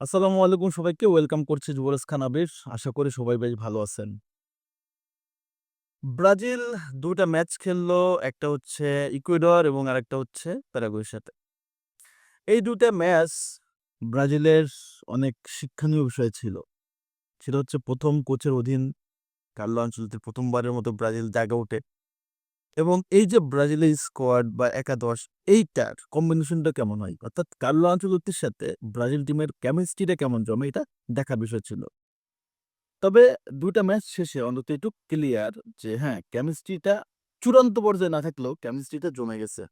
আসসালামু আলাইকুম সবাইকে। ওয়েলকাম করছি যুবরাজ খান আবির। আশা করি সবাই বেশ ভালো আছেন। ব্রাজিল দুটা ম্যাচ খেললো, একটা হচ্ছে ইকুয়েডর এবং আরেকটা হচ্ছে প্যারাগুয়ের সাথে এই দুটা ম্যাচ ব্রাজিলের অনেক শিক্ষণীয় বিষয় ছিল। সেটা হচ্ছে প্রথম কোচের অধীন কার্লো আঞ্চলিকের প্রথমবারের মতো ব্রাজিল জায়গা ওঠে। এবং এই যে ব্রাজিলের স্কোয়াড বা একাদশ এইটার কম্বিনেশনটা কেমন হয়? অর্থাৎ কার্লো আঞ্চলতির সাথে ব্রাজিল টিমের কেমিস্ট্রিটা কেমন জমে? এটা দেখার বিষয় ছিল। তবে দুটা ম্যাচ শেষে অন্তত একটু ক্লিয়ার যে হ্যাঁ কেমিস্ট্রিটা চূড়ান্ত পর্যায়ে না থাকলেও কেমিস্ট্রিটা জমে গেছে।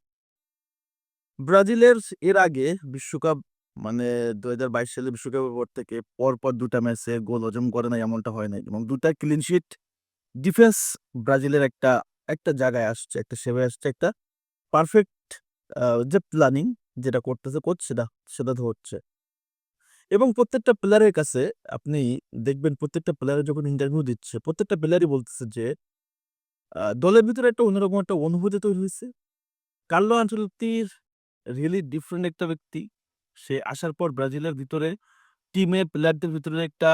ব্রাজিলের এর আগে বিশ্বকাপ মানে দু হাজার বাইশ সালে বিশ্বকাপের পর থেকে পরপর দুটা ম্যাচে গোল হজম করে নাই এমনটা হয় নাই। এবং দুটা ক্লিন শিট ডিফেন্স ব্রাজিলের একটা একটা জায়গায় আসছে, একটা সেবে আসছে, একটা পারফেক্ট যে প্ল্যানিং যেটা করতেছে কোচ সেটা সেটা হচ্ছে। এবং প্রত্যেকটা প্লেয়ারের কাছে আপনি দেখবেন প্রত্যেকটা প্লেয়ার যখন ইন্টারভিউ দিচ্ছে, প্রত্যেকটা প্লেয়ারই বলতেছে যে দলের ভিতরে একটা অন্যরকম একটা অনুভূতি তৈরি হয়েছে। কার্লো আঞ্চলতির রিয়েলি ডিফারেন্ট একটা ব্যক্তি। সে আসার পর ব্রাজিলের ভিতরে টিমের প্লেয়ারদের ভিতরে একটা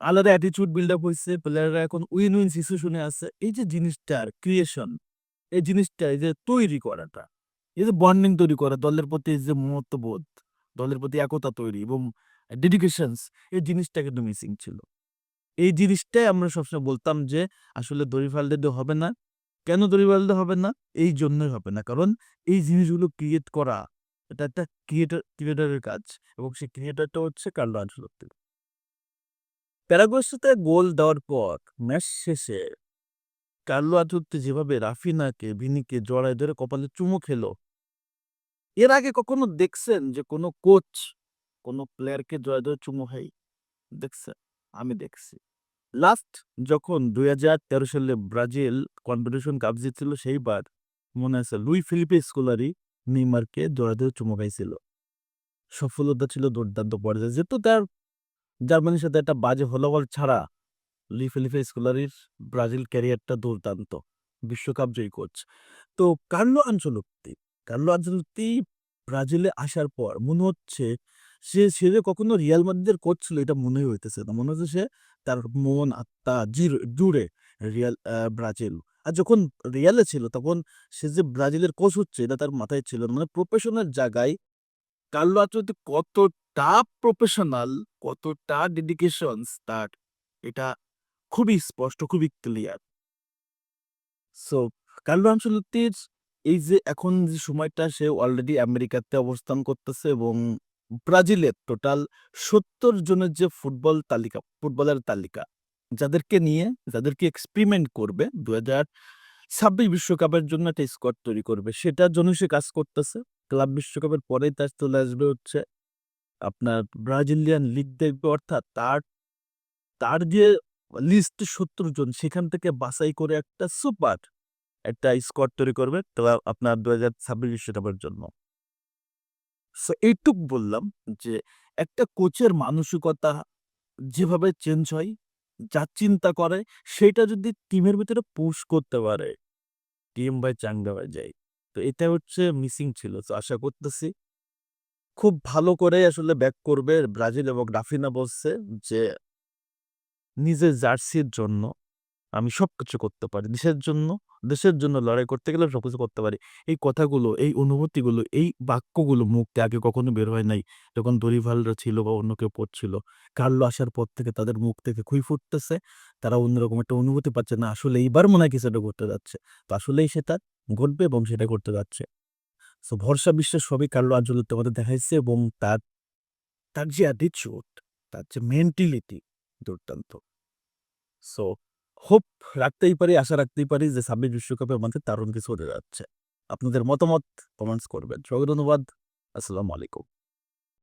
আলাদা অ্যাটিটিউড বিল্ড আপ হয়েছে প্লেয়াররা এখন উইন উইন সিচুয়েশনে আছে। এই যে জিনিসটার ক্রিয়েশন এই জিনিসটা, এই যে তৈরি করাটা, এই যে বন্ডিং তৈরি করা, দলের প্রতি যে মমত্ববোধ, দলের প্রতি একতা তৈরি এবং ডেডিকেশনস এই জিনিসটা কিন্তু মিসিং ছিল। এই জিনিসটাই আমরা সবসময় বলতাম যে আসলে দরিফালদে হবে না। কেন দরিফালদে হবে না? এই জন্যই হবে না। কারণ এই জিনিসগুলো ক্রিয়েট করা, এটা একটা ক্রিয়েটার ক্রিয়েটারের কাজ এবং সেই ক্রিয়েটারটা হচ্ছে কার্লো আনচলত্তি প্যারাগুয়ের সাথে গোল দেওয়ার পর ম্যাচ শেষে কার্লো আনচলত্তি যেভাবে রাফিনাকে, ভিনিকে জড়ায় ধরে কপালে চুমু খেলো, এর আগে কখনো দেখছেন যে কোনো কোচ কোনো প্লেয়ারকে জয় ধরে চুমু খাই দেখছেন, আমি দেখছি। লাস্ট যখন দুই হাজার তেরো সালে ব্রাজিল কনফেডারেশন কাপ জিতছিল, সেইবার মনে আছে লুই ফিলিপে স্কোলারি নেইমারকে চুমু খাইছিল। সফলতা ছিল দুর্দান্ত পর্যায়ে। যেহেতু তার জার্মানির সাথে একটা বাজে ফলাফল ছাড়া লুই ফিলিপে স্কোলারির ব্রাজিল ক্যারিয়ারটা দুর্দান্ত, বিশ্বকাপ জয়ী কোচ তো কার্লো আঞ্চলত্তি কার্লো আঞ্চলত্তি ব্রাজিলে আসার পর মনে হচ্ছে সে সে যে কখনো রিয়াল মাদ্রিদের কোচ ছিল এটা মনেই হইতেছে না। মনে হচ্ছে সে তার মন, আত্মা জির- জুড়ে রিয়াল ব্রাজিল। আর যখন রিয়ালে ছিল তখন সে যে ব্রাজিলের কোচ হচ্ছে এটা তার মাথায় ছিল মানে প্রফেশনাল জায়গায় কার্লো আনচেলত্তি কতটা প্রফেশনাল কতটা ডেডিকেশনস তার এটা খুবই স্পষ্ট, খুবই ক্লিয়ার সো কার্লো আনচেলত্তির এই যে এখন যে সময়টা সে অলরেডি আমেরিকাতে অবস্থান করতেছে এবং ব্রাজিলের টোটাল সত্তর জনের যে ফুটবল তালিকা ফুটবলের তালিকা, যাদেরকে নিয়ে, যাদেরকে এক্সপেরিমেন্ট করবে দু হাজার ছাব্বিশ বিশ্বকাপের জন্য একটা স্কোয়াড তৈরি করবে, সেটার জন্য সে কাজ করতেছে। ক্লাব বিশ্বকাপের পরেই তার চলে আসবে হচ্ছে আপনার ব্রাজিলিয়ান লিগ দেখবে, অর্থাৎ তার তার যে লিস্ট সত্তর জন, সেখান থেকে বাছাই করে একটা সুপার, একটা স্কোয়াড তৈরি করবে তো আপনার দু হাজার ছাব্বিশ বিশ্বকাপের জন্য। সো এইটুক বললাম যে একটা কোচের মানসিকতা যেভাবে চেঞ্জ হয়, যা চিন্তা করে, সেটা যদি টিমের ভিতরে পুশ করতে পারে টিম বাই চাঙ্গা হয়ে যায়। তো এটা হচ্ছে মিসিং ছিল। তো আশা করতেছি খুব ভালো করে আসলে ব্যাক করবে ব্রাজিল এবং রাফিনা বলছে যে, নিজের জার্সির জন্য আমি সবকিছু করতে পারি। দেশের জন্য দেশের জন্য লড়াই করতে গেলে সবকিছু করতে পারি। এই কথাগুলো, এই অনুভূতিগুলো, এই বাক্যগুলো মুখ আগে কখনো বের হয় নাই। যখন দরিভালরা ছিল বা অন্য কেউ পড়ছিল, কার্লো আসার পর থেকে তাদের মুখ থেকে খুঁই ফুটতেছে। তারা অন্যরকম একটা অনুভূতি পাচ্ছে না। আসলে এইবার মনে হয় কিছু একটা করতে যাচ্ছে। তো আসলেই সেটা ঘটবে এবং সেটা করতে যাচ্ছে। সো ভরসা বিশ্বাস সবই কার্লো আঞ্চলিক মধ্যে দেখাইছে এবং তার তার যে অ্যাটিচিউড তার যে মেন্টালিটি দুর্দান্ত। সো হোপ রাখতেই পারি, আশা রাখতেই পারি যে ছাব্বিশ বিশ্বকাপে আমাদের দারুণ কিছু হতে যাচ্ছে। আপনাদের মতামত কমেন্টস করবেন। সবাই ধন্যবাদ। আসসালামু আলাইকুম।